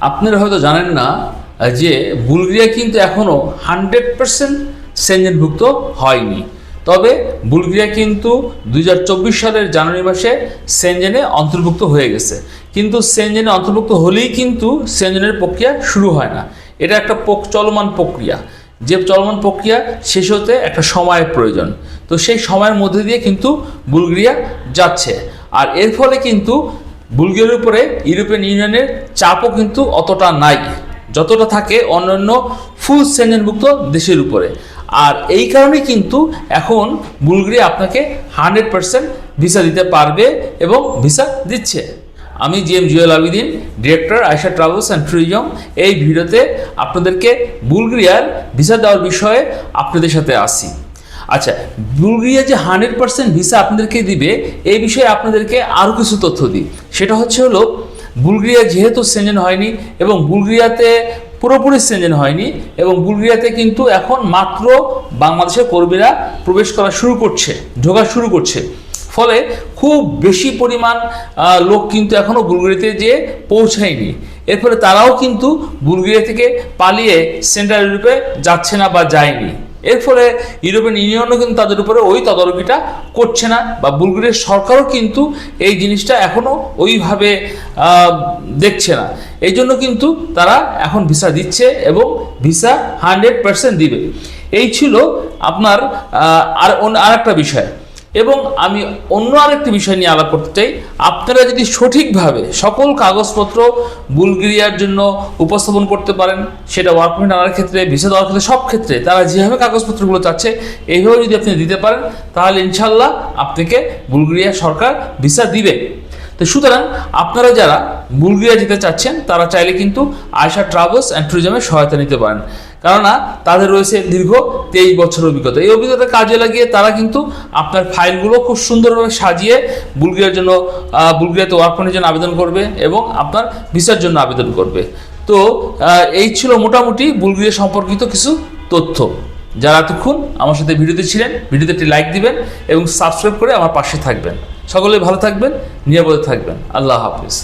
আপনারা হয়তো জানেন না যে বুলগেরিয়া কিন্তু এখনও হান্ড্রেড পার্সেন্ট সেঞ্জনভুক্ত হয়নি। তবে বুলগেরিয়া কিন্তু দু হাজার চব্বিশ সালের জানুয়ারি মাসে সেনজেনে অন্তর্ভুক্ত হয়ে গেছে। কিন্তু সেনজেনে অন্তর্ভুক্ত হলেই কিন্তু সেনজেনের প্রক্রিয়া শুরু হয় না। এটা একটা চলমান প্রক্রিয়া। যে চলমান প্রক্রিয়া শেষ হতে একটা সময়ের প্রয়োজন। তো সেই সময়ের মধ্যে দিয়ে কিন্তু বুলগেরিয়া যাচ্ছে। আর এর ফলে কিন্তু বুলগেরিয়ার উপরে ইউরোপিয়ান ইউনিয়নের চাপও কিন্তু অতটা নাই। যতটা থাকে অন্যান্য ফুল সেঞ্জনভুক্ত দেশের উপরে। আর এই কারণে কিন্তু এখন বুলগেরিয়া আপনাকে হান্ড্রেড পার্সেন্ট ভিসা দিতে পারবে এবং ভিসা দিচ্ছে। আমি G M Jewel Abidin director Ayesha travels and tourism. এই ভিডিওতে আপনাদেরকে বুলগেরিয়ার ভিসা দেওয়ার বিষয়ে আপনাদের সাথে আসি আচ্ছা বুলগেরিয়া যে হান্ড্রেড পার্সেন্ট ভিসা আপনাদেরকে দিবে, এই বিষয়ে আপনাদেরকে আরও কিছু তথ্য দিই। সেটা হচ্ছে হলো, বুলগেরিয়া যেহেতু সেঞ্জেন হয়নি এবং বুলগেরিয়াতে পুরোপুরি সেঞ্জেন হয়নি এবং বুলগেরিয়াতে কিন্তু এখন মাত্র বাংলাদেশের কর্মীরা প্রবেশ করা শুরু করছে, ঢোকা শুরু করছে। ফলে খুব বেশি পরিমাণ লোক কিন্তু এখনও বুলগেরিয়াতে যেয়ে পৌঁছায়নি। এর ফলে তারাও কিন্তু বুলগেরিয়া থেকে পালিয়ে সেন্ট্রাল ইউরোপে যাচ্ছে না বা যায়নি। এর ফলে ইউরোপিয়ান ইউনিয়নও কিন্তু তাদের উপরে ওই তদারকিটা করছে না, বা বুলগেরিয়ার সরকারও কিন্তু এই জিনিসটা এখনও ওইভাবে দেখছে না। এই জন্য কিন্তু তারা এখন ভিসা দিচ্ছে এবং ভিসা হান্ড্রেড পার্সেন্ট দিবে। এই ছিল আপনার আর অন্য- আর একটা বিষয়। এবং আমি অন্য আরেকটি বিষয় নিয়ে আলাপ করতে চাই। আপনারা যদি সঠিকভাবে সকল কাগজপত্র বুলগেরিয়ার জন্য উপস্থাপন করতে পারেন, সেটা ওয়ার্ক পারমিট আনার ক্ষেত্রে ভিসা দেওয়ার ক্ষেত্রে, সব ক্ষেত্রে তারা যেভাবে কাগজপত্রগুলো চাচ্ছে, এইভাবে যদি আপনি দিতে পারেন, তাহলে ইনশাল্লাহ আপনাকে বুলগেরিয়া সরকার ভিসা দিবে। তো সুতরাং আপনারা যারা বুলগেরিয়া যেতে চাচ্ছেন, তারা চাইলে কিন্তু আয়সা ট্রাভেলস অ্যান্ড ট্যুরিজমের সহায়তা নিতে পারেন। কেননা তাদের রয়েছে দীর্ঘ তেইশ বছর অভিজ্ঞতা। এই অভিজ্ঞতা কাজে লাগিয়ে তারা কিন্তু আপনার ফাইলগুলো খুব সুন্দরভাবে সাজিয়ে বুলগেরিয়ার জন্য বুলগেরিয়াতে ওয়ার্ক পারমিটের জন্য আবেদন করবে এবং আপনার ভিসার জন্য আবেদন করবে। তো এই ছিল মোটামুটি বুলগেরিয়া সম্পর্কিত কিছু তথ্য। যারা এতক্ষণ আমার সাথে ভিডিওতে ছিলেন, ভিডিওতে একটি লাইক দিবেন এবং সাবস্ক্রাইব করে আমার পাশে থাকবেন। সকলে ভালো থাকবেন, নিরাপদে থাকবেন। আল্লাহ হাফিজ।